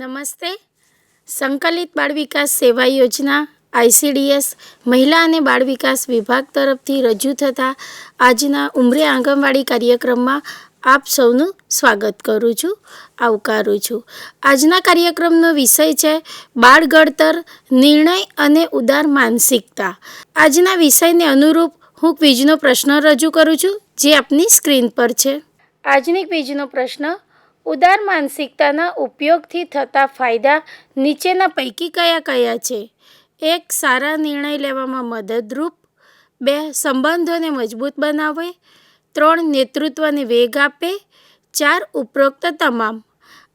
નમસ્તે. સંકલિત બાળ વિકાસ સેવા યોજના આઈસીડીએસ મહિલા અને બાળ વિકાસ વિભાગ તરફથી રજૂ થતા આજના ઉમરે આંગણવાડી કાર્યક્રમમાં આપ સૌનું સ્વાગત કરું છું, આવકારું છું. આજના કાર્યક્રમનો વિષય છે બાળ ઘડતર, નિર્ણય અને ઉદાર માનસિકતા. આજના વિષયને અનુરૂપ હું ક્વિઝનો પ્રશ્ન રજૂ કરું છું, જે આપની સ્ક્રીન પર છે. આજની ક્વિઝનો પ્રશ્ન ઉદાર માનસિકતાના ઉપયોગથી થતા ફાયદા નીચેના પૈકી કયા કયા છે? એક, સારા નિર્ણય લેવામાં મદદરૂપ. બે, સંબંધોને મજબૂત બનાવે. ત્રણ, નેતૃત્વને વેગ આપે. ચાર, ઉપરોક્ત તમામ.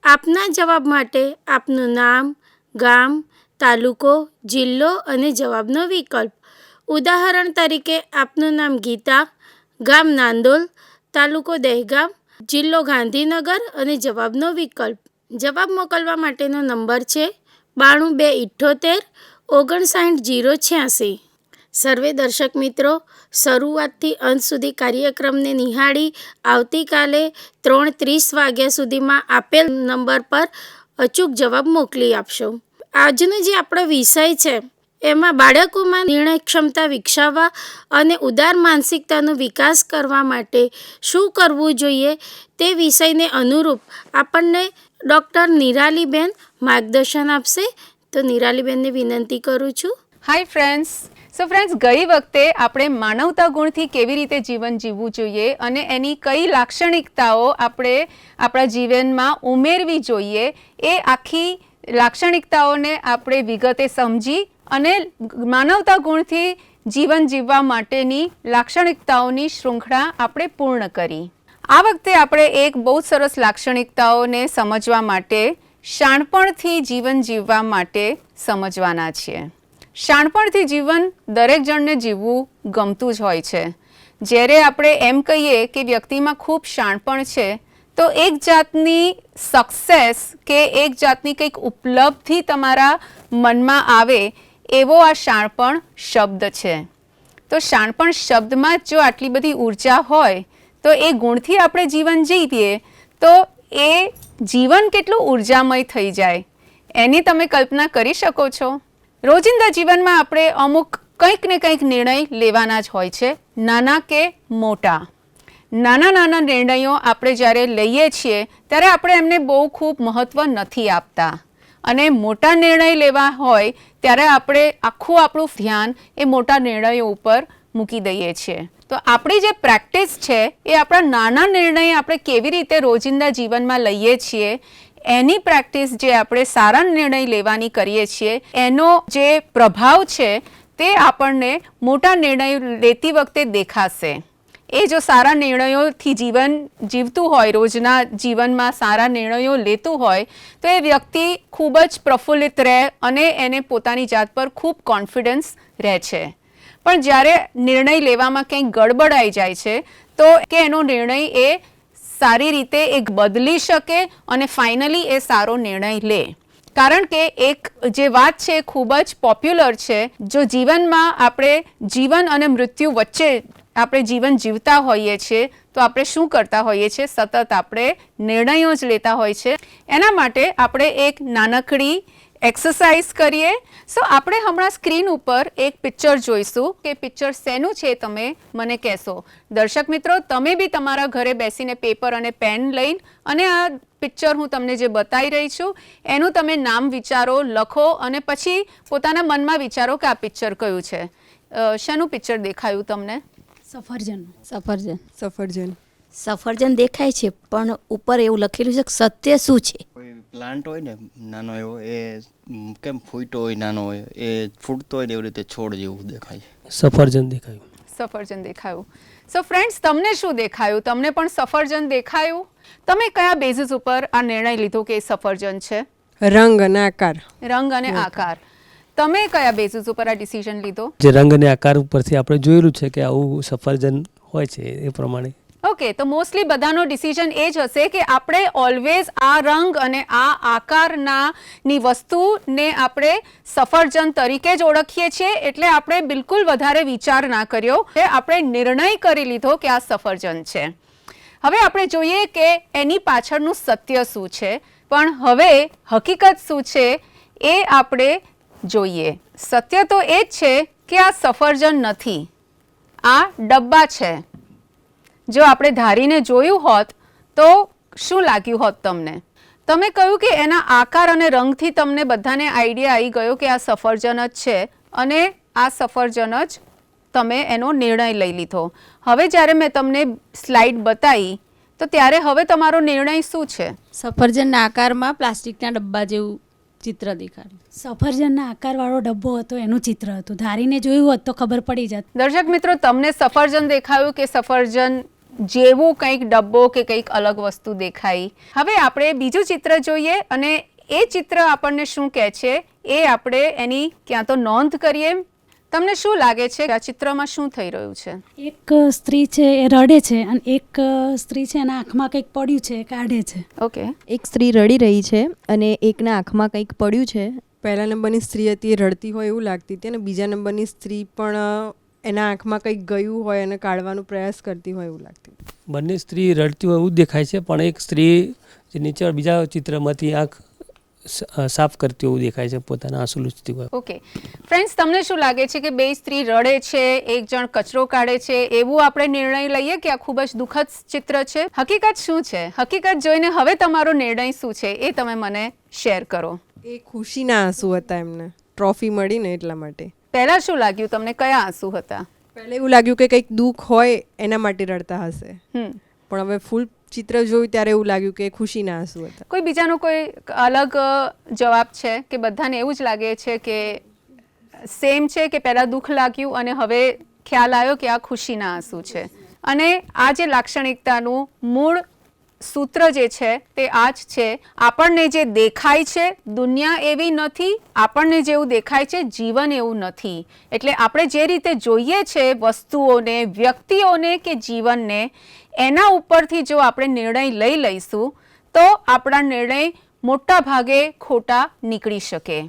આપના જવાબ માટે આપનું નામ, ગામ, તાલુકો, જિલ્લો અને જવાબનો વિકલ્પ. ઉદાહરણ તરીકે આપનું નામ ગીતા, ગામ નાંદોલ, તાલુકો દહેગામ જિલ્લો ગાંધીનગર અને જવાબનો વિકલ્પ. જવાબ મોકલવા માટેનો નંબર છે બાણું બે ઇઠ્ઠોતેર ઓગણસાઠ જીરો છ્યાસી. સર્વે દર્શક મિત્રો, શરૂઆતથી અંત સુધી કાર્યક્રમને નિહાળી આવતીકાલે ત્રણ ત્રીસ વાગ્યા સુધીમાં આપેલ નંબર પર અચૂક જવાબ મોકલી આપશો. આજનો જે આપણો વિષય છે એમાં બાળકોમાં નિર્ણય ક્ષમતા વિકસાવવા અને ઉદાર માનસિકતાનો વિકાસ કરવા માટે શું કરવું જોઈએ તે વિષયને અનુરૂપ આપણને ડૉક્ટર નિરાલીબેન માર્ગદર્શન આપશે. તો નિરાલીબેનને વિનંતી કરું છું. હાય ફ્રેન્ડ્સ સો ફ્રેન્ડ્સ ગઈ વખતે આપણે માનવતા ગુણથી કેવી રીતે જીવન જીવવું જોઈએ અને એની કઈ લાક્ષણિકતાઓ આપણે આપણા જીવનમાં ઉમેરવી જોઈએ એ આખી લાક્ષણિકતાઓને આપણે વિગતે સમજી અને માનવતા ગુણથી જીવન જીવવા માટેની લાક્ષણિકતાઓની શૃંખલા આપણે પૂર્ણ કરી. આ વખતે આપણે એક બહુ સરસ લાક્ષણિકતાઓને સમજવા માટે શાણપણથી જીવન જીવવા માટે સમજવાના છીએ. શાણપણથી જીવન દરેક જણને જીવવું ગમતું જ હોય છે. જ્યારે આપણે એમ કહીએ કે વ્યક્તિમાં ખૂબ શાણપણ છે, તો એક જાતની સક્સેસ કે એક જાતની કંઈક ઉપલબ્ધિ તમારા મનમાં આવે એવો આ શાણપણ શબ્દ છે. તો શાણપણ શબ્દમાં જ આટલી બધી ઊર્જા હોય, તો એ ગુણથી આપણે જીવન જીવીએ, તો એ જીવન કેટલું ઉર્જામય થઈ જાય. એની તમે કલ્પના કરી શકો છો. રોજિંદા જીવનમાં આપણે અમુક કંઈક ને કંઈક નિર્ણય લેવાના જ હોય છે, નાના કે મોટા. નાના નાના નિર્ણયો આપણે જ્યારે લઈએ છીએ, ત્યારે આપણે એમને બહુ ખૂબ મહત્ત્વ નથી આપતા. અને મોટા નિર્ણય લેવા હોય, ત્યારે આપણે આખું આપણું ધ્યાન એ મોટા નિર્ણયો ઉપર મૂકી દઈએ છીએ. તો આપણી જે પ્રેક્ટિસ છે, એ આપણા નાના નિર્ણય આપણે કેવી રીતે રોજિંદા જીવનમાં લઈએ છીએ, એની પ્રેક્ટિસ જે આપણે સારા નિર્ણય લેવાની કરીએ છીએ, એનો જે પ્રભાવ છે, તે આપણને મોટા નિર્ણય લેતી વખતે દેખાશે. એ જો સારા નિર્ણયોથી જીવન જીવતું હોય, રોજના જીવનમાં સારા નિર્ણયો લેતું હોય, તો એ વ્યક્તિ ખૂબ જ પ્રફુલ્લિત રહે અને એને પોતાની જાત પર ખૂબ કોન્ફિડન્સ રહે છે. પણ જ્યારે નિર્ણય લેવામાં કંઈક ગડબડ આવી જાય છે, તો કે એનો નિર્ણય એ સારી રીતે એક બદલી શકે અને ફાઇનલી એ સારો નિર્ણય લે. કારણ કે એક જે વાત છે ખૂબ જ પોપ્યુલર છે, જો જીવનમાં આપણે જીવન અને મૃત્યુ વચ્ચે આપણે જીવન જીવતા હોઈએ છીએ, તો આપણે શું કરતા હોઈએ છીએ? સતત આપણે નિર્ણયો જ લેતા હોય છે. એના માટે આપણે એક નાનકડી એક્સરસાઇઝ કરીએ. સો આપણે હમણાં સ્ક્રીન ઉપર એક પિક્ચર જોઈશું કે પિક્ચર શેનું છે તમે મને કહેશો. દર્શક મિત્રો, તમે બી તમારા ઘરે બેસીને પેપર અને પેન લઈને અને આ પિક્ચર હું તમને જે બતાવી રહી છું, એનું તમે નામ વિચારો, લખો અને પછી પોતાના મનમાં વિચારો કે આ પિક્ચર કયું છે. શેનું પિક્ચર દેખાયું તમને? સફરજન. સફરજન. સફરજન. સફરજન દેખાય છે પણ ઉપર એવું લખેલું છે કે સત્ય શું છે? કોઈ પ્લાન્ટ હોય ને નાનો એવો એ કેમ ફૂટો હોય નાનો હોય એ ફૂટતો હોય ને એવી રીતે છોડ જેવું દેખાય સફરજન દેખાયું. સફરજન દેખાયું. સો ફ્રેન્ડ્સ તમને શું દેખાયું? તમને પણ સફરજન દેખાયું? તમે કયા બેઝિસ ઉપર આ નિર્ણય લીધો કે એ સફરજન છે? રંગ અને આકાર. રંગ અને આકાર. તમે કયા બેસિસ ઉપર આ ડિસિઝન લીધો? જે રંગ અને આકાર ઉપરથી આપણે જોયેલું છે કે આવું સફરજન હોય છે એ પ્રમાણે. ઓકે તો મોસ્ટલી બધાનો ડિસિઝન એ જ હશે કે આપણે ઓલવેઝ આ રંગ અને આ આકારના ની વસ્તુને આપણે સફરજન તરીકે જ ઓળખીએ છીએ એટલે આપણે બિલકુલ વધારે વિચાર ના કર્યો કે આપણે નિર્ણય કરી લીધો કે આ સફરજન છે. હવે આપણે જોઈએ કે એની પાછળનું સત્ય શું છે પણ હવે હકીકત શું છે એ આપણે જોઈએ. સત્ય તો એ જ છે કે આ સફરજન નથી. આ ડબ્બા છે. જો આપણે ધારીને જોયું હોત તો શું લાગ્યું હોત તમને? તમે કહ્યું કે એના આકાર અને રંગથી તમને બધાને આઈડિયા આવી ગયો કે આ સફરજન જ છે અને આ સફરજન જ તમે એનો નિર્ણય લઈ લીધો. હવે જ્યારે મેં તમને સ્લાઇડ બતાવી, તો ત્યારે હવે તમારો નિર્ણય શું છે? સફરજનના આકારમાં પ્લાસ્ટિકના ડબ્બા જેવું ચિત્ર દેખાડ્યું. સફરજનના આકારવાળો ડબ્બો હતો એનું ચિત્ર હતું. ધારીને જોયું હોત તો ખબર પડી જાત. દર્શક મિત્રો તમને સફરજન દેખાયું કે સફરજન જેવું કંઈક ડબ્બો કે કંઈક અલગ વસ્તુ દેખાઈ. હવે આપણે બીજું ચિત્ર જોઈએ અને એ ચિત્ર આપણને શું કહે છે? એ આપણે એની ક્યાં તો નોંધ કરીએ. તમને શું લાગે છે કે આ ચિત્રમાં શું થઈ રહ્યું છે? એક સ્ત્રી છે એ રડે છે અને એક સ્ત્રી છે એના આંખમાં કંઈક પડ્યું છે એ કાઢે છે. ઓકે. એક સ્ત્રી રડી રહી છે અને એકના આંખમાં કંઈક પડ્યું છે. પહેલા નંબરની સ્ત્રી હતી એ રડતી હોય એવું લાગતી હતી અને બીજા નંબરની સ્ત્રી પણ એના આંખમાં કંઈક ગયું હોય અને કાઢવાનો પ્રયાસ કરતી હોય એવું લાગતી બંને સ્ત્રી રડતી હોય એવું જ દેખાય છે પણ એક સ્ત્રી જે નીચે બીજા ચિત્રમાંથી આંખ સાફ કરતી એવું દેખાય છે પોતાના આંસુ લૂછતી હોય ઓકે. ફ્રેન્ડ્સ તમને શું લાગે છે કે બે સ્ત્રી રડે છે એક જણ કચરો કાઢે છે એવું આપણે નિર્ણય લઈએ કે આ ખૂબ જ દુઃખદ ચિત્ર છે? હકીકત શું છે? હકીકત જોઈને હવે તમારો નિર્ણય શું છે એ તમે મને શેર કરો. એ ખુશીના આંસુ હતા એમને. ટ્રોફી મળીને એટલા માટે. પહેલા શું લાગ્યું? તમને કયા આંસુ હતા? પહેલા એવું લાગ્યું કે કંઈક દુઃખ હોય એના માટે રડતા હશે. હમ. પણ હવે ફૂલ ચિત્ર જોયું ત્યારે એવું લાગ્યું કે ખુશીના આંસુ હતા કોઈ બીજાનો કોઈ અલગ જવાબ છે કે બધાને એવું જ લાગે છે કે સેમ છે કે પહેલાં દુઃખ લાગ્યું અને હવે ખ્યાલ આવ્યો કે આ ખુશીના આંસુ છે? અને આ જે લાક્ષણિકતાનું મૂળ સૂત્ર જે છે તે આ જ છે, આપણને જે દેખાય છે દુનિયા એવી નથી, આપણને જેવું દેખાય છે જીવન એવું નથી. એટલે આપણે જે રીતે જોઈએ છે વસ્તુઓને, વ્યક્તિઓને કે જીવનને, એના ઉપરથી જો આપણે નિર્ણય લઈ લઈશું, તો આપણા નિર્ણય મોટા ભાગે ખોટા નીકળી શકે.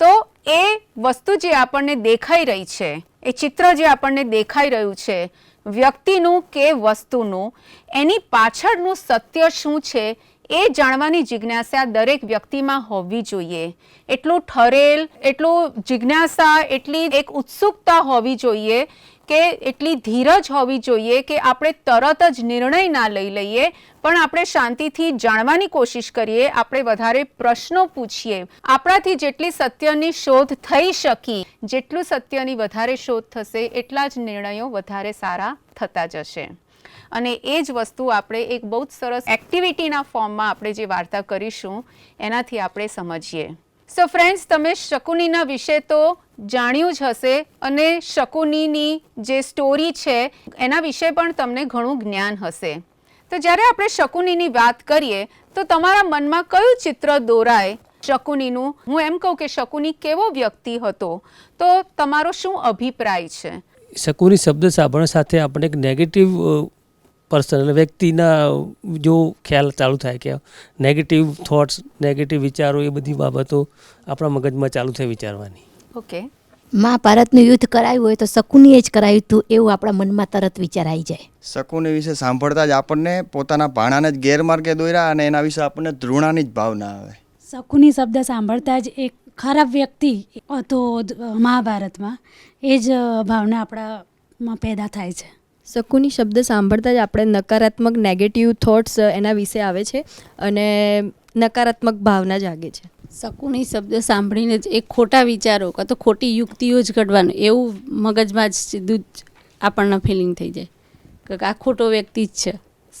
તો એ વસ્તુ જે આપણને દેખાઈ રહી છે, એ ચિત્ર જે આપણને દેખાઈ રહ્યું છે વ્યક્તિનું કે વસ્તુનું, એની પાછળનું સત્ય શું છે એ જાણવાની જિજ્ઞાસા દરેક વ્યક્તિમાં હોવી જોઈએ. એટલું ઠરેલ, એટલું જિજ્ઞાસા, એટલી એક ઉત્સુકતા હોવી જોઈએ કે એટલી ધીરજ હોવી જોઈએ કે આપણે તરત જ નિર્ણય ના લઈ લઈએ, પણ આપણે શાંતિથી જાણવાની કોશિશ કરીએ, આપણે વધારે પ્રશ્નો પૂછીએ. આપણાથી જેટલી સત્યની શોધ થઈ શકી, જેટલું સત્યની વધારે શોધ થશે, એટલા જ નિર્ણયો વધારે સારા થતા જશે. અને એ જ વસ્તુ આપણે એક બહુ જ સરસ એક્ટિવિટીના ફોર્મમાં આપણે જે વાર્તા કરીશું, એનાથી આપણે સમજીએ. સો ફ્રેન્ડ્સ તમે શકુનીના વિશે તો જાણ્યું જ હશે અને શકુનીની જે સ્ટોરી છે, એના વિશે પણ તમને ઘણું જ્ઞાન હશે. તો જ્યારે આપણે શકુનીની વાત કરીએ, તો તમારા મનમાં કયું ચિત્ર દોરાય શકુનીનું? હું એમ કહું કે શકુની કેવો વ્યક્તિ હતો? તો તમારો શું અભિપ્રાય છે? શકુની શબ્દ સાંભળવા સાથે આપણે એક નેગેટિવ પર્સન એટલે વ્યક્તિના જો ખ્યાલ ચાલુ થાય કે નેગેટિવ થોટ્સ નેગેટિવ વિચારો એ બધી બાબતો આપણા મગજમાં ચાલુ થાય વિચારવાની. ઓકે મહાભારતનું યુદ્ધ કરાયું હોય તો શકુનીએ જ કરાયું હતું એવું આપણા મનમાં તરત વિચાર આવી જાય. શકુની વિશે સાંભળતા જ આપણને પોતાના ભાણાને જ ગેરમાર્ગે દોર્યા અને એના વિશે આપણને ધૃણાની જ ભાવના આવે. શકુની શબ્દ સાંભળતા જ એક ખરાબ વ્યક્તિ હતો મહાભારતમાં એ જ ભાવના આપણામાં પેદા થાય છે. શકુની શબ્દ સાંભળતા જ આપણે નકારાત્મક નેગેટિવ થોટ્સ એના વિશે આવે છે અને નકારાત્મક ભાવના જાગે છે. શકુની શબ્દ સાંભળીને જ એક ખોટા વિચારો કાં તો ખોટી યુક્તિઓ જ ઘડવાનું એવું મગજમાં જ સીધું જ આપણને ફિલિંગ થઈ જાય કે આ ખોટો વ્યક્તિ જ છે.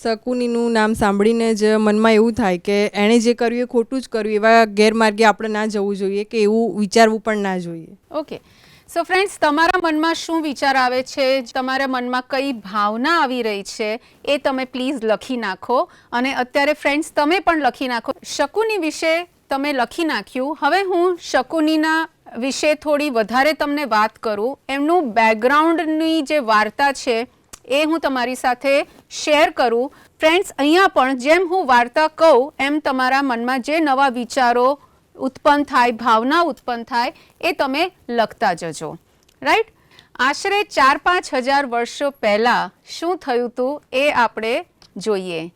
શકુનીનું નામ સાંભળીને જ મનમાં એવું થાય કે એણે જે કર્યું એ ખોટું જ કર્યું એવા ગેરમાર્ગે આપણે ના જવું જોઈએ કે એવું વિચારવું પણ ના જોઈએ. ઓકે સો ફ્રેન્ડ્સ તમારા મનમાં શું વિચાર આવે છે? તમારા મનમાં કઈ ભાવના આવી રહી છે? એ તમે પ્લીઝ લખી નાખો. અને અત્યારે ફ્રેન્ડ્સ તમે પણ લખી નાખો. શકુની વિશે તમે લખી નાખ્યું. હવે હું શકુનીના વિશે થોડી વધારે તમને વાત કરું. એમનું બેકગ્રાઉન્ડની જે વાર્તા છે, એ હું તમારી સાથે શેર કરું. ફ્રેન્ડ્સ અહીંયા પણ જેમ હું વાર્તા કહું, એમ તમારા મનમાં જે નવા વિચારો ઉત્પન્ન થાય, ભાવના ઉત્પન્ન થાય, એ તમે લખતા જજો. રાઈટ આશરે ચાર પાંચ હજાર વર્ષો પહેલાં શું થયું હતું એ આપણે જોઈએ.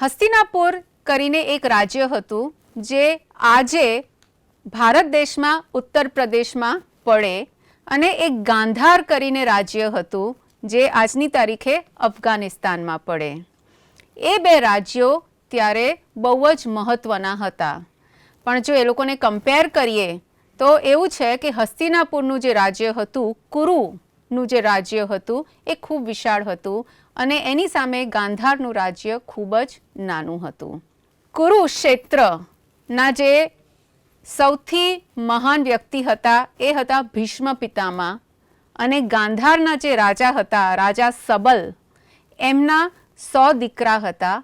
હસ્તિનાપુર કરીને એક રાજ્ય હતું જે આજે ભારત દેશમાં, ઉત્તર પ્રદેશમાં પડે અને એક ગાંધાર કરીને રાજ્ય હતું જે આજની તારીખે અફઘાનિસ્તાનમાં પડે. એ બે રાજ્યો ત્યારે બહુ જ મહત્ત્વના હતા. પણ જો એ લોકોને કમ્પેર કરીએ, તો એવું છે કે હસ્તિનાપુરનું જે રાજ્ય હતું, કુરુનું જે રાજ્ય હતું, એ ખૂબ વિશાળ હતું અને એની સામે ગાંધારનું રાજ્ય ખૂબ જ નાનું હતું. કુરુક્ષેત્રના જે સૌથી મહાન વ્યક્તિ હતા, એ હતા ભીષ્મ પિતામાં અને ગાંધારના જે રાજા હતા, રાજા સબલ, એમના સો દીકરા હતા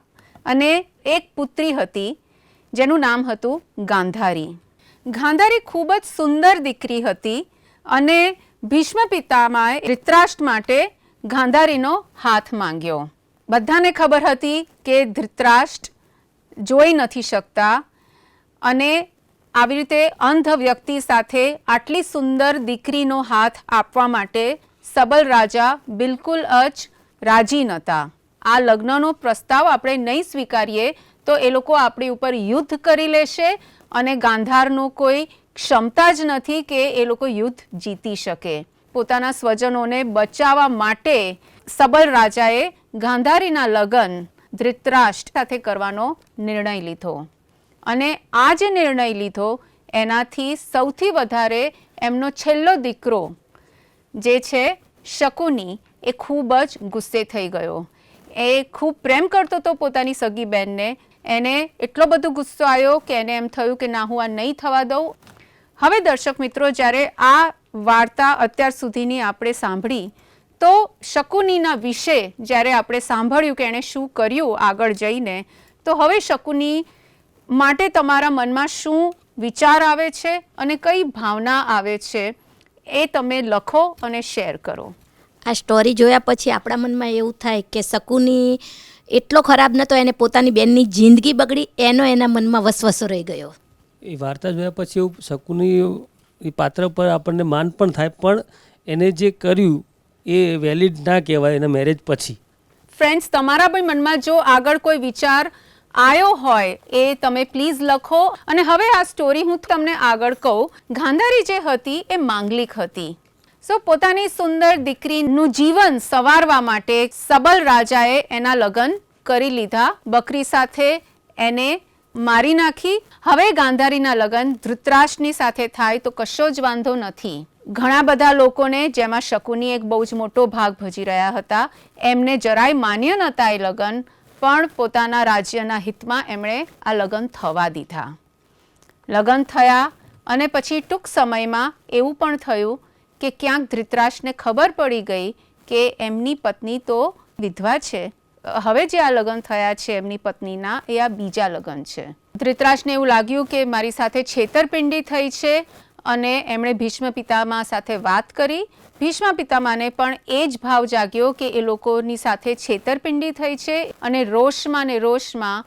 અને એક પુત્રી હતી જેનું નામ હતું ગાંધારી. ગાંધારી ખૂબ જ સુંદર દીકરી હતી અને ભીષ્મ પિતામાએ ધૃતરાષ્ટ્ર માટે ગાંધારીનો હાથ માંગ્યો. બધાને ખબર હતી કે ધૃતરાષ્ટ્ર જોઈ નથી શકતા અને આવી રીતે અંધ વ્યક્તિ સાથે આટલી સુંદર દીકરીનો હાથ આપવા માટે સબલ રાજા બિલકુલ જ રાજી નહોતા. આ લગ્નનો પ્રસ્તાવ આપણે નહીં સ્વીકારીએ તો એ લોકો આપણી ઉપર યુદ્ધ કરી લેશે અને ગાંધારનો કોઈ ક્ષમતા જ નથી કે એ લોકો યુદ્ધ જીતી શકે. પોતાના સ્વજનોને બચાવવા માટે સબલ રાજાએ ગાંધારીના લગ્ન ધૃતરાષ્ટ્ર સાથે કરવાનો નિર્ણય લીધો. અને આ જે નિર્ણય લીધો, એનાથી સૌથી વધારે એમનો છેલ્લો દીકરો, જે છે શકુની, એ ખૂબ જ ગુસ્સે થઈ ગયો. એ ખૂબ પ્રેમ કરતો હતો પોતાની સગી બહેનને એને એટલો બધો ગુસ્સો આવ્યો કે એને એમ થયું કે ના, હું આ નહીં થવા દઉં. હવે દર્શક મિત્રો, જ્યારે આ વાર્તા અત્યાર સુધીની આપણે સાંભળી, તો શકુનીના વિશે જ્યારે આપણે સાંભળ્યું કે એણે શું કર્યું આગળ જઈને, તો હવે શકુની માટે તમારા મનમાં શું વિચાર આવે છે અને કઈ ભાવના આવે છે એ તમે લખો અને શેર કરો. આ સ્ટોરી જોયા પછી આપણા મનમાં એવું થાય કે શકુની એટલો ખરાબ નહોતો એને પોતાની બેનની જિંદગી બગડી એનો એના મનમાં વસવસો રહી ગયો. એ વાર્તા જોયા પછી એવું શકુની એ પાત્ર પર આપણને માન પણ થાય પણ એને જે કર્યું એ વેલિડ ના કહેવાય એના મેરેજ પછી. ફ્રેન્ડ્સ તમારા પણ મનમાં જો આગળ કોઈ વિચાર આવ્યો હોય એ તમે પ્લીઝ લખો. અને હવે આ સ્ટોરી હું તમને આગળ કહું. ગાંધારી જે હતી એ માંગલિક હતી. સો પોતાની સુંદર દીકરીનું જીવન સવારવા માટે સબલ રાજાએ એના લગ્ન કરી લીધા. બકરી સાથે એને મારી નાખી. હવે ગાંધારીના લગ્ન ધૃતરાષ્ટ્રની સાથે થાય તો કશો જ વાંધો નથી. ઘણા બધા લોકોને જેમાં શકુની એક બહુ જ મોટો ભાગ ભજી રહ્યા હતા. એમને જરાય માન્ય નહોતા એ લગ્ન, પણ પોતાના રાજ્યના હિતમાં એમણે આ લગ્ન થવા દીધા. લગ્ન થયા અને પછી ટૂંક સમયમાં એવું પણ થયું કે ક્યાંક ધૃતરાષ્ટ્રને ખબર પડી ગઈ કે એમની પત્ની તો વિધવા છે. હવે જે આ લગ્ન થયા છે એમની પત્નીના, એ આ બીજા લગ્ન છે. ધૃતરાષ્ટ્રને એવું લાગ્યું કે મારી સાથે છેતરપિંડી થઈ છે અને એમણે ભીષ્મ પિતામા સાથે વાત કરી. ભીષ્મ પિતામાને પણ એ જ ભાવ જાગ્યો કે એ લોકોની સાથે છેતરપિંડી થઈ છે અને રોષમાં ને રોષમાં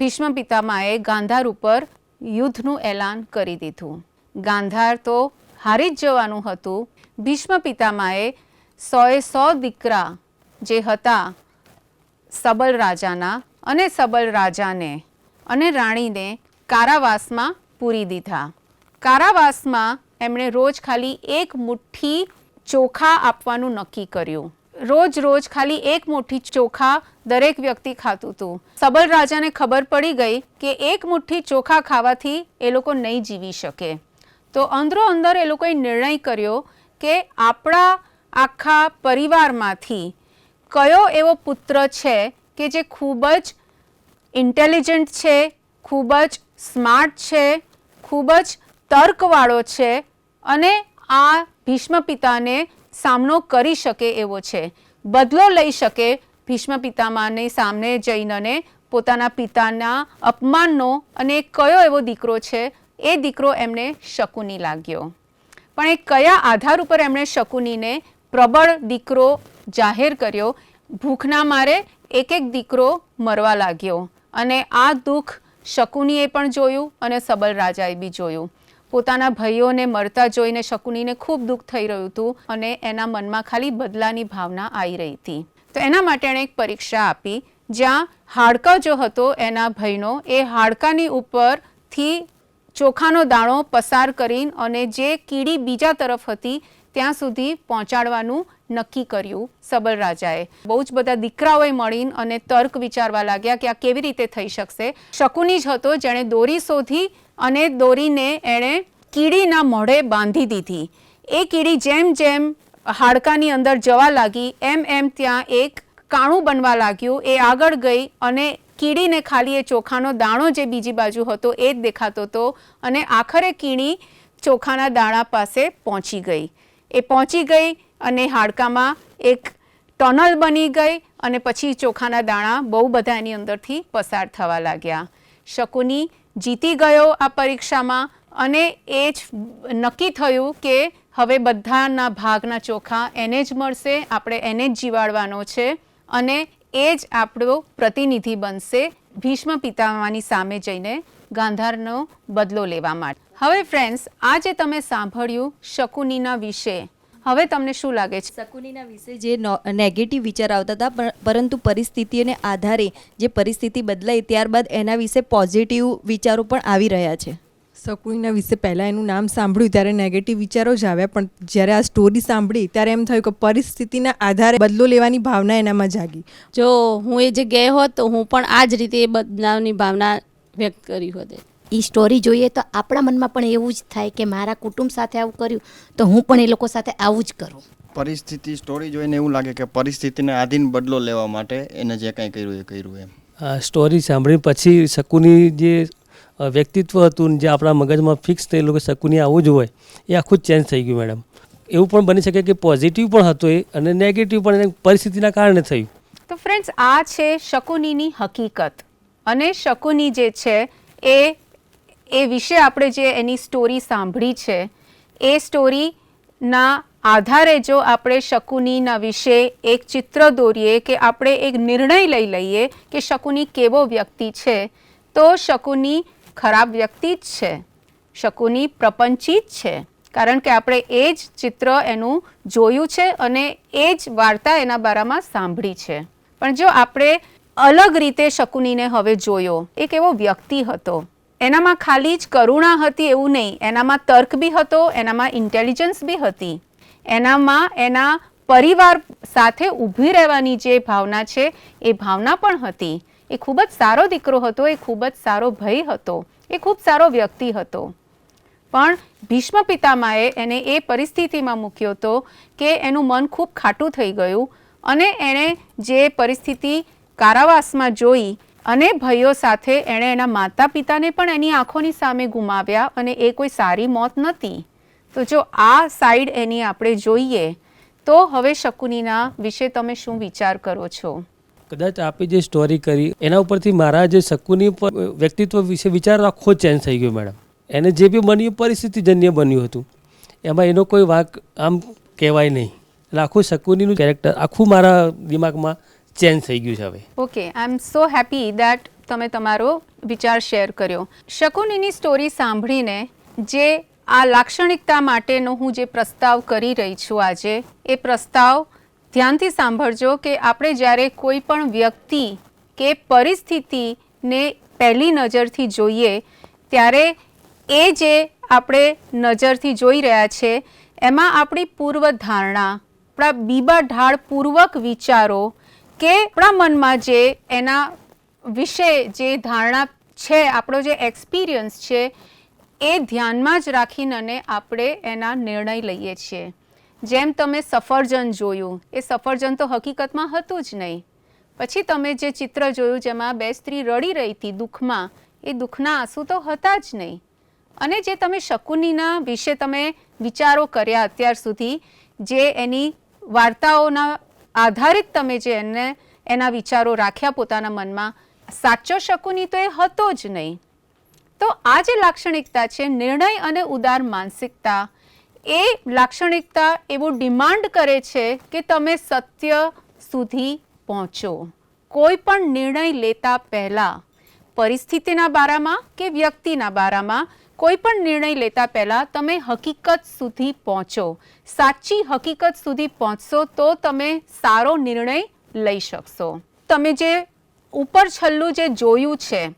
ભીષ્મ પિતામાએ ગાંધાર ઉપર યુદ્ધનું એલાન કરી દીધું. ગાંધાર તો હારી જ જવાનું હતું. ભીષ્મ પિતામાએ સોએ સો દીકરા જે હતા, સબલ રાજાના અને સબલ રાજાને અને રાણીને કારાવાસમાં પૂરી દીધા. કારાવાસમાં એમણે રોજ ખાલી એક મુઠ્ઠી ચોખા આપવાનું નક્કી કર્યું. રોજ રોજ ખાલી એક મુઠ્ઠી ચોખા દરેક વ્યક્તિ ખાતું હતું. સબલ રાજાને ખબર પડી ગઈ કે એક મુઠ્ઠી ચોખા ખાવાથી એ લોકો નહીં જીવી શકે. તો અંદરો અંદર એ લોકોએ નિર્ણય કર્યો કે આપણા આખા પરિવારમાંથી કયો એવો પુત્ર છે કે જે ખૂબ જ ઇન્ટેલિજન્ટ છે, ખૂબ જ સ્માર્ટ છે, ખૂબ જ તર્કવાળો છે અને આ ભીષ્મ પિતાને સામનો કરી શકે એવો છે. બદલો લઈ શકે ભીષ્મ પિતામાની સામે જઈને પોતાના પિતાના અપમાનનો અને કયો એવો દીકરો છે એ દીકરો એમને શકુની લાગ્યો. પણ એ કયા આધાર ઉપર એમણે શકુનીને પ્રબળ દીકરો જાહેર કર્યો? ભૂખના મારે એક એક દીકરો મરવા લાગ્યો અને આ દુઃખ શકુનીએ પણ જોયું અને સબલ રાજાએ બી જોયું. પોતાના ભાઈઓને મરતા જોઈને શકુનીને ખૂબ દુઃખ થઈ રહ્યું હતું અને એના મનમાં ખાલી બદલાની ભાવના આવી રહી હતી. તો એના માટે એણે એક પરીક્ષા આપી, જ્યાં હાડકા જો હતો એના ભાઈનો, એ હાડકાની ઉપરથી ચોખાનો દાણો પસાર કરીને અને જે કીડી બીજા તરફ હતી, ત્યાં સુધી પહોંચાડવાનું નક્કી કર્યું સબલ રાજાએ. બહુ જ બધા દીકરાઓએ મળીને અને તર્ક વિચારવા લાગ્યા કે આ કેવી રીતે થઈ શકશે. શકુની જ હતો, જેણે દોરી શોધી અને દોરીને એણે કીડીના મોઢે બાંધી દીધી. એ કીડી જેમ જેમ હાડકાની અંદર જવા લાગી, એમ એમ ત્યાં એક કાણું બનવા લાગ્યું. એ આગળ ગઈ અને કીડીને ખાલી એ ચોખાનો દાણો જે બીજી બાજુ હતો એ જ દેખાતો હતો અને આખરે કીડી ચોખાના દાણા પાસે પહોંચી ગઈ. એ પહોંચી ગઈ અને હાડકામાં એક ટનલ બની ગઈ અને પછી ચોખાના દાણા બહુ બધા એની અંદરથી પસાર થવા લાગ્યા. શકુની જીતી ગયો આ પરીક્ષામાં અને એ જ નક્કી થયું કે હવે બધાના ભાગના ચોખા એને જ મળશે, આપણે એને જ જીવાડવાનો છે અને એ જ આપણો પ્રતિનિધિ બનશે ભીષ્મ પિતામાની સામે જઈને ગાંધારનો બદલો લેવા માટે. હવે ફ્રેન્ડ્સ આજે તમે સાંભળ્યું શકુનીના વિશે. હવે તમને શું લાગે છે? શકુનીના વિશે જે નેગેટિવ વિચાર આવતા હતા પરંતુ પરિસ્થિતિઓને આધારે જે પરિસ્થિતિ બદલાઈ ત્યારબાદ એના વિશે પોઝિટિવ વિચારો પણ આવી રહ્યા છે. શકુનીના વિશે પહેલાં એનું નામ સાંભળ્યું ત્યારે નેગેટિવ વિચારો જ આવ્યા પણ જ્યારે આ સ્ટોરી સાંભળી ત્યારે એમ થયું કે પરિસ્થિતિના આધારે બદલો લેવાની ભાવના એનામાં જાગી. જો હું એ જગ્યાએ હોત તો હું પણ આ જ રીતે એ બદલાવની ભાવના વ્યક્ત કરી હોત એ. સ્ટોરી જોઈએ તો આપણા મનમાં પણ એવું જ થાય કે મારા કુટુંબ સાથે આવું કર્યું તો હું પણ એ લોકો સાથે આવું જ કરું. પરિસ્થિતિ સ્ટોરી જોઈને એવું લાગે કે પરિસ્થિતિને આધીન બદલો લેવા માટે એને જે કાંઈ કર્યું એ કર્યું એમ. આ સ્ટોરી સાંભળી પછી શકુની જે વ્યક્તિત્વ હતું જે આપણા મગજમાં ફિક્સ થયેલું કે શકુની આવું જ હોય, એ આખું ચેન્જ થઈ ગયું મેડમ એવું પણ બની શકે કે પોઝિટિવ પણ હતો એ અને નેગેટિવ પણ એને પરિસ્થિતિના કારણે થયું. તો ફ્રેન્ડ્સ આ છે શકુનીની હકીકત. અને શકુની જે છે, એ એ વિશે આપણે જે એની સ્ટોરી સાંભળી છે, એ સ્ટોરીના આધારે જો આપણે શકુનીના વિશે એક ચિત્ર દોરીએ કે આપણે એક નિર્ણય લઈ લઈએ કે શકુની કેવો વ્યક્તિ છે, તો શકુની ખરાબ વ્યક્તિ જ છે. શકુની પ્રપંચી જ છે. કારણ કે આપણે એ જ ચિત્ર એનું જોયું છે અને એ જ વાર્તા એના બારામાં સાંભળી છે. પણ જો આપણે અલગ રીતે શકુનીને હવે જોયો, એક એવો વ્યક્તિ હતો. એનામાં ખાલી જ કરુણા હતી એવું નહીં. એનામાં તર્ક બી હતો, એનામાં ઇન્ટેલિજન્સ બી હતી. એનામાં એના પરિવાર સાથે ઊભી રહેવાની જે ભાવના છે, એ ભાવના પણ હતી. એ ખૂબ જ સારો દીકરો હતો, એ ખૂબ જ સારો ભય હતો, એ ખૂબ સારો વ્યક્તિ હતો. પણ ભીષ્મ પિતામાએ એને એ પરિસ્થિતિમાં મૂક્યો હતો કે એનું મન ખૂબ ખાટું થઈ ગયું અને એણે જે પરિસ્થિતિ કારાવાસમાં જોઈ અને ભયો સાથે એણે એના માતા પિતાને પણ એની આંખોની સામે ગુમાવ્યા અને એ કોઈ સારી મોત નહોતી તો જો આ સાઈડ એની આપણે જોઈએ, તો હવે શકુનીના વિશે તમે શું વિચાર કરો છો? કદાચ આપે જે સ્ટોરી કરી, એના ઉપરથી મારા જે શકુની વ્યક્તિત્વ વિશે વિચાર આખો ચેન્જ થઈ ગયો મેડમ એને જે બી બન્યું, પરિસ્થિતિજન્ય બન્યું હતું, એમાં એનો કોઈ વાક આમ કહેવાય નહીં. એટલે આખું શકુનીનું કેરેક્ટર આખું મારા દિમાગમાં ચેન્જ થઈ ગયું છે હવે. Okay I am so happy that તમે તમારો વિચાર શેર કર્યો. શકુનીની સ્ટોરી સાંભળીને જે આ લાક્ષણિકતા માટેનો હું જે પ્રસ્તાવ કરી રહી છું આજે, એ પ્રસ્તાવ ધ્યાનથી સાંભળજો કે આપણે જ્યારે કોઈ પણ વ્યક્તિ કે પરિસ્થિતિને પહેલી નજરથી જોઈએ, ત્યારે એ જે આપણે નજરથી જોઈ રહ્યા છે, એમાં આપણી પૂર્વ ધારણા આપણા બીબા ઢાળ પૂર્વક વિચારો કે આપણા મનમાં જે એના વિશે જે ધારણા છે, આપણો જે એક્સપિરિયન્સ છે, એ ધ્યાનમાં જ રાખીને આપણે એના નિર્ણય લઈએ છીએ. જેમ તમે સફરજન જોયું, એ સફરજન તો હકીકતમાં હતું જ નહીં. પછી તમે જે ચિત્ર જોયું જેમાં બે સ્ત્રી રડી રહી હતી દુઃખમાં, એ દુઃખના આંસુ તો હતા જ નહીં. અને જે તમે શકુનીના વિશે તમે વિચારો કર્યા અત્યાર સુધી, જે એની વાર્તાઓના આધારિત તમે જે એને, એના વિચારો રાખ્યા પોતાના મનમાં, સાચો શકુની તો એ હતો જ નહીં. તો આ જે લાક્ષણિકતા છે, નિર્ણય અને ઉદાર માનસિકતા એ લાક્ષણિકતા એવું ડિમાન્ડ કરે છે કે તમે સત્ય સુધી પહોંચો. કોઈ પણ નિર્ણય લેતા પહેલાં, પરિસ્થિતિના બારામાં કે વ્યક્તિના બારામાં, કોઈ પણ નિર્ણય લેતા પહેલાં તમે હકીકત સુધી પહોંચો. સાચી હકીકત સુધી પહોંચશો તો તમે સારો નિર્ણય લઈ શકશો. તમે જે ઉપર છલ્લું જે જોયું છે.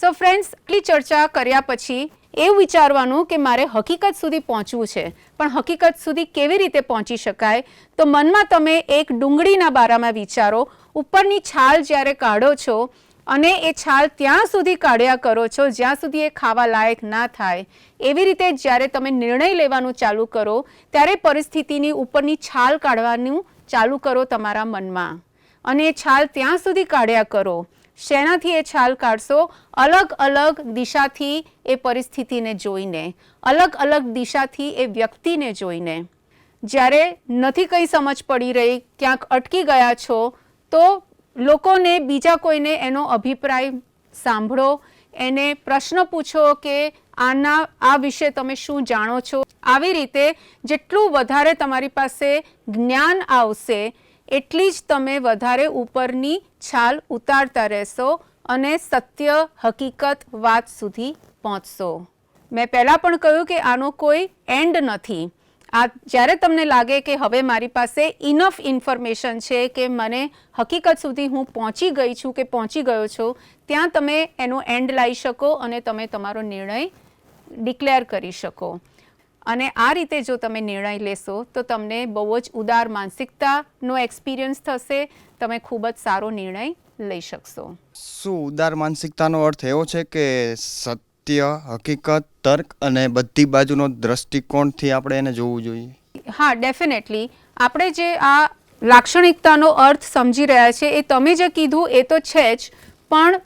સો ફ્રેન્ડ્સ આટલી ચર્ચા કર્યા પછી એવું વિચારવાનું કે મારે હકીકત સુધી પહોંચવું છે. પણ હકીકત સુધી કેવી રીતે પહોંચી શકાય? તો મનમાં તમે એક ડુંગળીના બારામાં વિચારો, ઉપરની છાલ જ્યારે કાઢો છો અને એ છાલ ત્યાં સુધી કાઢ્યા કરો છો, જ્યાં સુધી એ ખાવા લાયક ના થાય. એવી રીતે જ્યારે તમે નિર્ણય લેવાનું ચાલુ કરો, ત્યારે પરિસ્થિતિની ઉપરની છાલ કાઢવાનું ચાલુ કરો તમારા મનમાં. અને એ છાલ ત્યાં સુધી કાઢ્યા કરો. શેનાથી એ છાલ કાઢશો? અલગ અલગ દિશાથી એ પરિસ્થિતિને જોઈને, અલગ અલગ દિશાથી એ વ્યક્તિને જોઈને. જ્યારે નથી કંઈ સમજ પડી રહી, ક્યાંક અટકી ગયા છો, તો લોકોને બીજા કોઈને એનો અભિપ્રાય સાંભળો, એને પ્રશ્ન પૂછો કે આના, આ વિશે તમે શું જાણો છો? આવી રીતે જેટલું વધારે તમારી પાસે જ્ઞાન આવશે એટલી જ તમે વધારે ઉપરની છાલ ઉતારતા રહેશો અને સત્ય, હકીકત, વાત સુધી પહોંચશો. મેં પહેલાં પણ કહ્યું કે આનો કોઈ એન્ડ નથી. આ જ્યારે તમને લાગે કે હવે મારી પાસે ઇનફ ઇન્ફોર્મેશન છે કે મને હકીકત સુધી હું પહોંચી ગઈ છું કે પહોંચી ગયો છું, ત્યાં તમે એનો એન્ડ લાવી શકો અને તમે તમારો નિર્ણય ડિક્લેર કરી શકો. અને આ રીતે જો તમે નિર્ણય લેશો તો તમને બહુ જ ઉદાર માનસિકતાનો એક્સપિરિયન્સ થશે. તમે ખૂબ જ સારો નિર્ણય લઈ શકશો. શું ઉદાર માનસિકતાનો અર્થ એવો છે કે સત્ય હકીકત તર્ક અને બધી બાજુનો દ્રષ્ટિકોણથી આપણે એને જોવું જોઈએ? હા ડેફિનેટલી આપણે જે આ લાક્ષણિકતાનો અર્થ સમજી રહ્યા છે એ તમે જે કીધું એ તો છે જ. પણ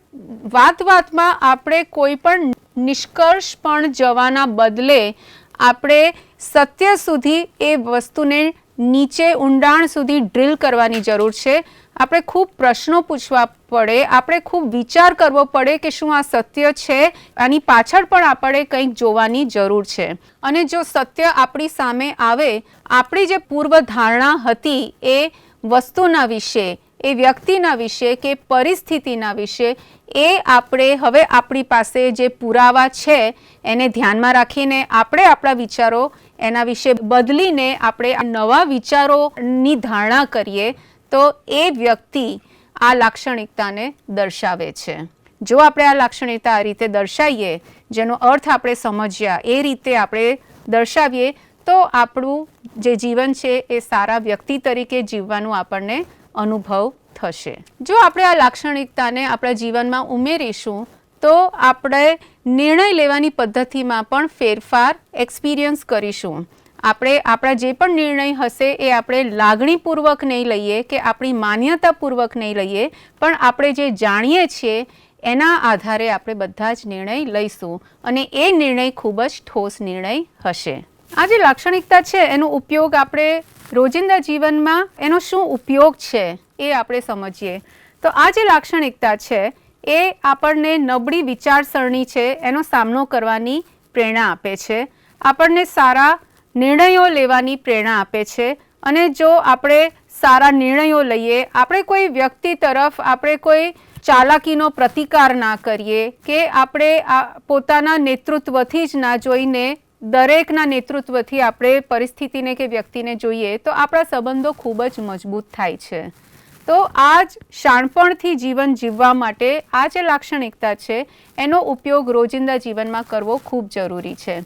વાત વાતમાં આપણે કોઈ પણ નિષ્કર્ષ પણ જવાના બદલે આપણે સત્ય સુધી એ વસ્તુને નીચે ઊંડાણ સુધી ડ્રિલ કરવાની જરૂર છે. આપણે ખૂબ પ્રશ્નો પૂછવા પડે, આપણે ખૂબ વિચાર કરવો પડે કે શું આ સત્ય છે, આની પાછળ પણ આપણે કંઈક જોવાની જરૂર છે. અને જો સત્ય આપણી સામે આવે, આપણી જે પૂર્વ ધારણા હતી એ વસ્તુના વિશે એ વ્યક્તિના વિશે કે પરિસ્થિતિના વિશે એ આપણે હવે આપણી પાસે જે પુરાવા છે એને ધ્યાનમાં રાખીને આપણે આપણા વિચારો એના વિશે બદલીને આપણે નવા વિચારોની ધારણા કરીએ તો એ વ્યક્તિ આ લાક્ષણિકતાને દર્શાવે છે. જો આપણે આ લાક્ષણિકતા આ રીતે દર્શાવીએ, જેનો અર્થ આપણે સમજ્યા, એ રીતે આપણે દર્શાવીએ, તો આપણું જે જીવન છે એ સારા વ્યક્તિ તરીકે જીવવાનું આપણને અનુભવ થશે. જો આપણે આ લાક્ષણિકતાને આપણા જીવનમાં ઉમેરીશું, તો આપણે નિર્ણય લેવાની પદ્ધતિમાં પણ ફેરફાર એક્સપિરિયન્સ કરીશું. આપણે આપણા જે પણ નિર્ણય હશે એ આપણે લાગણીપૂર્વક નહીં લઈએ કે આપણી માન્યતાપૂર્વક નહીં લઈએ, પણ આપણે જે જાણીએ છીએ એના આધારે આપણે બધા જ નિર્ણય લઈશું. અને એ નિર્ણય ખૂબ જ ઠોસ નિર્ણય હશે. આ જે લાક્ષણિકતા છે, એનો ઉપયોગ આપણે રોજિંદા જીવનમાં એનો શું ઉપયોગ છે એ આપણે સમજીએ. તો આ જે લાક્ષણિકતા છે, એ આપણને નબળી વિચારસરણી છે, એનો સામનો કરવાની પ્રેરણા આપે છે. આપણને સારા નિર્ણયો લેવાની પ્રેરણા આપે છે અને જો આપણે સારા નિર્ણયો લઈએ, આપણે કોઈ વ્યક્તિ તરફ આપણે કોઈ ચાલાકીનો પ્રતિકાર ના કરીએ કે આપણે આ પોતાના નેતૃત્વથી જ ના જોઈને દરેકના નેતૃત્વથી આપણે પરિસ્થિતિને કે વ્યક્તિને જોઈએ તો આપણા સંબંધો ખૂબ જ મજબૂત થાય છે. તો આ જ શાણપણથી જીવન જીવવા માટે આ જે લાક્ષણિકતા છે, એનો ઉપયોગ રોજિંદા જીવનમાં કરવો ખૂબ જરૂરી છે.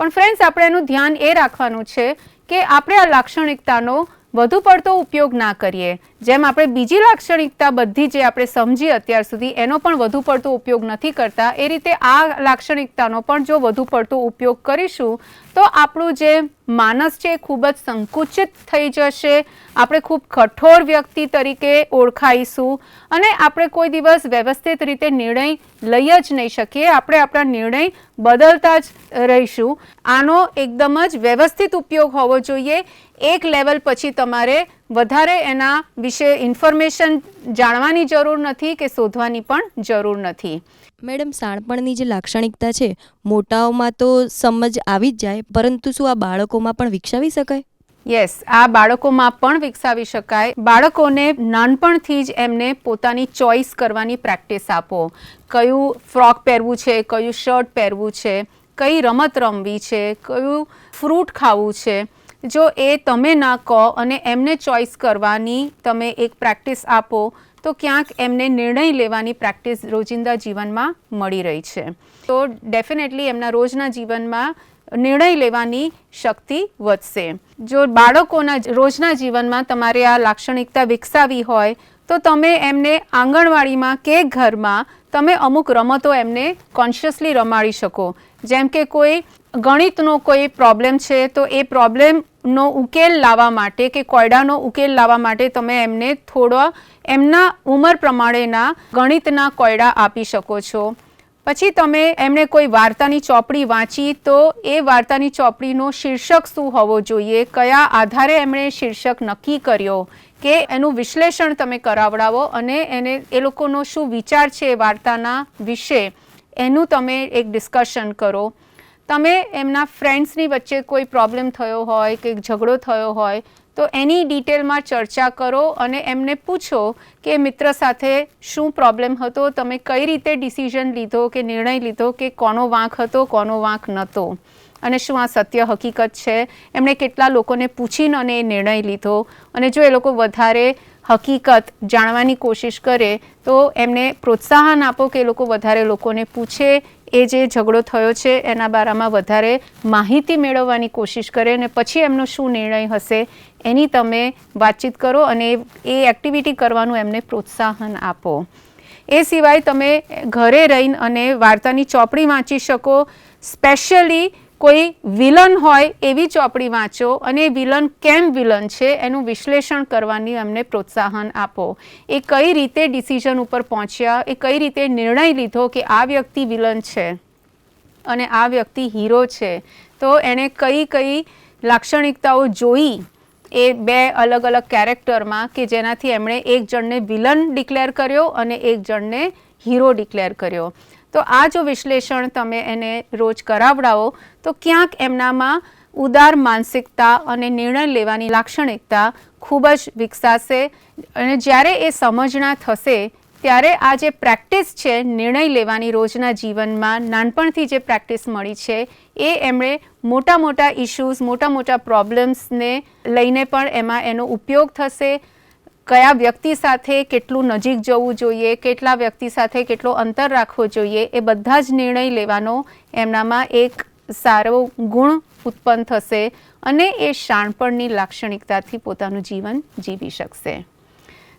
પણ ફ્રેન્ડ્સ આપણે એનું ધ્યાન એ રાખવાનું છે કે આપણે આ લાક્ષણિકતાનો વધુ પડતો ઉપયોગ ના કરીએ. જેમ આપણે બીજી લાક્ષણિકતા બધી જે આપણે સમજી અત્યાર સુધી, એનો પણ વધુ પડતો ઉપયોગ નથી કરતા. એ રીતે આ લાક્ષણિકતાનો પણ જો વધુ પડતો ઉપયોગ કરીશું, તો આપણું જે માનસ છે એ ખૂબ જ સંકુચિત થઈ જશે. આપણે ખૂબ કઠોર વ્યક્તિ તરીકે ઓળખાઈશું. અને આપણે કોઈ દિવસ વ્યવસ્થિત રીતે નિર્ણય લઈ જ નહીં શકીએ. આપણે આપણા નિર્ણય બદલતા જ રહીશું. આનો એકદમ જ વ્યવસ્થિત ઉપયોગ હોવો જોઈએ. એક લેવલ પછી તમારે વધારે એના વિશે ઇન્ફોર્મેશન જાણવાની જરૂર નથી કે શોધવાની પણ જરૂર નથી. મેડમ શાણપણની જે લાક્ષણિકતા છે મોટાઓમાં તો સમજ આવી જ જાય પરંતુ શું આ બાળકોમાં પણ વિકસાવી શકાય? યસ આ બાળકોમાં પણ વિકસાવી શકાય. બાળકોને નાનપણથી જ એમને પોતાની ચોઈસ કરવાની પ્રેક્ટિસ આપો. કયું ફ્રોક પહેરવું છે કયું શર્ટ પહેરવું છે કઈ રમત રમવી છે કયું ફ્રૂટ ખાવું છે જો એ તમે ના કહો અને એમને ચોઈસ કરવાની તમે એક પ્રેક્ટિસ આપો, તો ક્યાંક એમને નિર્ણય લેવાની પ્રેક્ટિસ રોજિંદા જીવનમાં મળી રહી છે. તો ડેફિનેટલી એમના રોજના જીવનમાં નિર્ણય લેવાની શક્તિ વધશે. જો બાળકોના રોજના જીવનમાં તમારે આ લાક્ષણિકતા વિકસાવી હોય, તો તમે એમને આંગણવાડીમાં કે ઘરમાં તમે અમુક રમતો એમને કોન્શિયસલી રમાડી શકો. જેમ કે કોઈ ગણિતનો કોઈ પ્રોબ્લેમ છે, તો એ પ્રોબ્લેમનો ઉકેલ લાવવા માટે કે કોયડાનો ઉકેલ લાવવા માટે તમે એમને થોડો એમના ઉંમર પ્રમાણેના ગણિતના કોયડા આપી શકો છો. પછી તમે એમણે કોઈ વાર્તાની ચોપડી વાંચી, તો એ વાર્તાની ચોપડીનો શીર્ષક શું હોવો જોઈએ? કયા આધારે એમણે શીર્ષક નક્કી કર્યો? કે એનું વિશ્લેષણ તમે કરાવડાવો અને એને, એ લોકોનો શું વિચાર છે વાર્તાના વિશે? એનું તમે એક ડિસ્કશન કરો. તમે એમના ફ્રેન્ડ્સની વચ્ચે કોઈ પ્રોબ્લેમ થયો હોય કે ઝઘડો થયો હોય, તો એની ડિટેલમાં ચર્ચા કરો અને એમને પૂછો કે મિત્ર સાથે શું પ્રોબ્લેમ હતો, તમે કઈ રીતે ડિસિઝન લીધો કે નિર્ણય લીધો કે કોનો વાંક હતો, કોનો વાંક નહોતો અને શું આ સત્ય હકીકત છે? એમણે કેટલા લોકોને પૂછીને અને એ નિર્ણય લીધો. અને જો એ લોકો વધારે હકીકત જાણવાની કોશિશ કરે, તો એમને પ્રોત્સાહન આપો કે એ લોકો વધારે લોકોને પૂછે એ જે ઝઘડો થયો છે, એના બારામાં વધારે માહિતી મેળવવાની કોશિશ કરે અને પછી એમનો શું નિર્ણય હશે, એની તમે વાતચીત કરો અને એ- એક્ટિવિટી કરવાનું એમને પ્રોત્સાહન આપો. એ સિવાય તમે ઘરે રહીને અને વાર્તાની ચોપડી વાંચી શકો. સ્પેશિયલી કોઈ વિલન હોય એવી ચોપડી વાંચો અને વિલન કેમ વિલન છે એનું વિશ્લેષણ કરવાની એમને પ્રોત્સાહન આપો. એ કઈ રીતે ડિસિઝન ઉપર પહોંચ્યા, એ કઈ રીતે નિર્ણય લીધો કે આ વ્યક્તિ વિલન છે અને આ વ્યક્તિ હીરો છે. તો એણે કઈ કઈ લાક્ષણિકતાઓ જોઈ એ બે અલગ અલગ કેરેક્ટરમાં કે જેનાથી એમણે એક જણને વિલન ડિક્લેર કર્યો અને એક જણને હીરો ડિક્લેર કર્યો. તો આ જો વિશ્લેષણ તમે એને રોજ કરાવડાવો, તો ક્યાંક એમનામાં ઉદાર માનસિકતા અને નિર્ણય લેવાની લાક્ષણિકતા ખૂબ જ વિકસાશે અને જ્યારે એ સમજણા થશે, ત્યારે આ જે પ્રેક્ટિસ છે નિર્ણય લેવાની રોજના જીવનમાં નાનપણથી જે પ્રેક્ટિસ મળી છે, એ એમણે મોટા મોટા ઇશ્યુઝ મોટા મોટા પ્રોબ્લેમ્સને લઈને પણ એમાં એનો ઉપયોગ થશે. કયા વ્યક્તિ સાથે કેટલું નજીક જવું જોઈએ, કેટલા વ્યક્તિ સાથે કેટલો અંતર રાખવો જોઈએ, એ બધા જ નિર્ણય લેવાનો એમનામાં એક સારો ગુણ ઉત્પન્ન થશે અને એ શાણપણની લાક્ષણિકતાથી પોતાનું જીવન જીવી શકશે.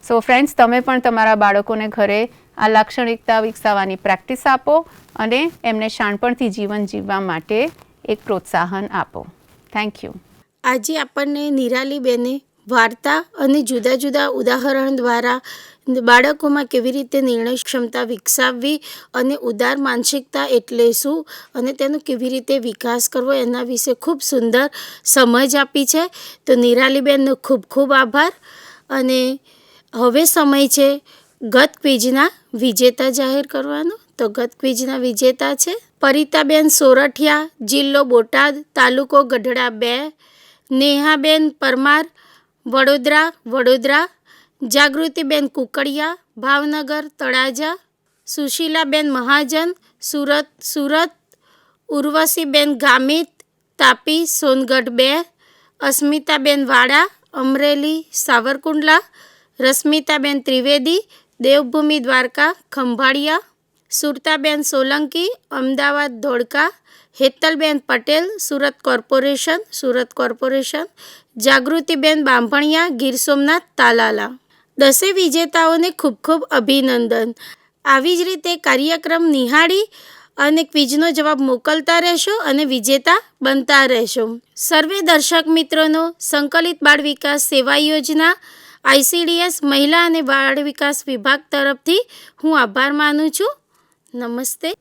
સો ફ્રેન્ડ્સ તમે પણ તમારા બાળકોને ઘરે આ લાક્ષણિકતા વિકસાવવાની પ્રેક્ટિસ આપો અને એમને શાણપણથી જીવન જીવવા માટે એક પ્રોત્સાહન આપો. થેન્ક યુ આજે આપણને નિરાલીબેને વાર્તા અને જુદા જુદા ઉદાહરણ દ્વારા બાળકોમાં કેવી રીતે નિર્ણય ક્ષમતા વિકસાવવી અને ઉદાર માનસિકતા એટલે શું અને તેનો કેવી રીતે વિકાસ કરવો એના વિશે ખૂબ સુંદર સમજ આપી છે. તો નિરાલીબેનનો ખૂબ ખૂબ આભાર અને હવે સમય છે ગત ક્વિઝના વિજેતા જાહેર કરવાનો. તો ગત ક્વિઝના વિજેતા છે પરિતાબેન સોરઠિયા, જિલ્લો બોટાદ, તાલુકો ગઢડા બે, નેહાબેન પરમાર વડોદરા વડોદરા, જાગૃતિબેન કુકડિયા, ભાવનગર, તળાજા, સુશીલાબેન મહાજન, સુરત સુરત, ઉર્વશીબેન ગામિત, તાપી સોનગઢ બે અસ્મિતાબેન વાડા, અમરેલી, સાવરકુંડલા, રશ્મિતાબેન ત્રિવેદી, દેવભૂમિ દ્વારકા, ખંભાળિયા, સુરતાબેન સોલંકી, અમદાવાદ ધોળકા, હેતલબેન પટેલ, સુરત કોર્પોરેશન સુરત કોર્પોરેશન જાગૃતિબેન બાંભણિયા, ગીર સોમનાથ, તાલાલા. દસે વિજેતાઓને ખૂબ ખૂબ અભિનંદન. આવી જ રીતે કાર્યક્રમ નિહાળી અને ક્વિઝનો જવાબ મોકલતા રહેશો અને વિજેતા બનતા રહેશો. સર્વે દર્શક મિત્રોનો સંકલિત બાળ વિકાસ સેવા યોજના આઈસીડીએસ મહિલા અને બાળ વિકાસ વિભાગ તરફથી હું આભાર માનું છું. નમસ્તે.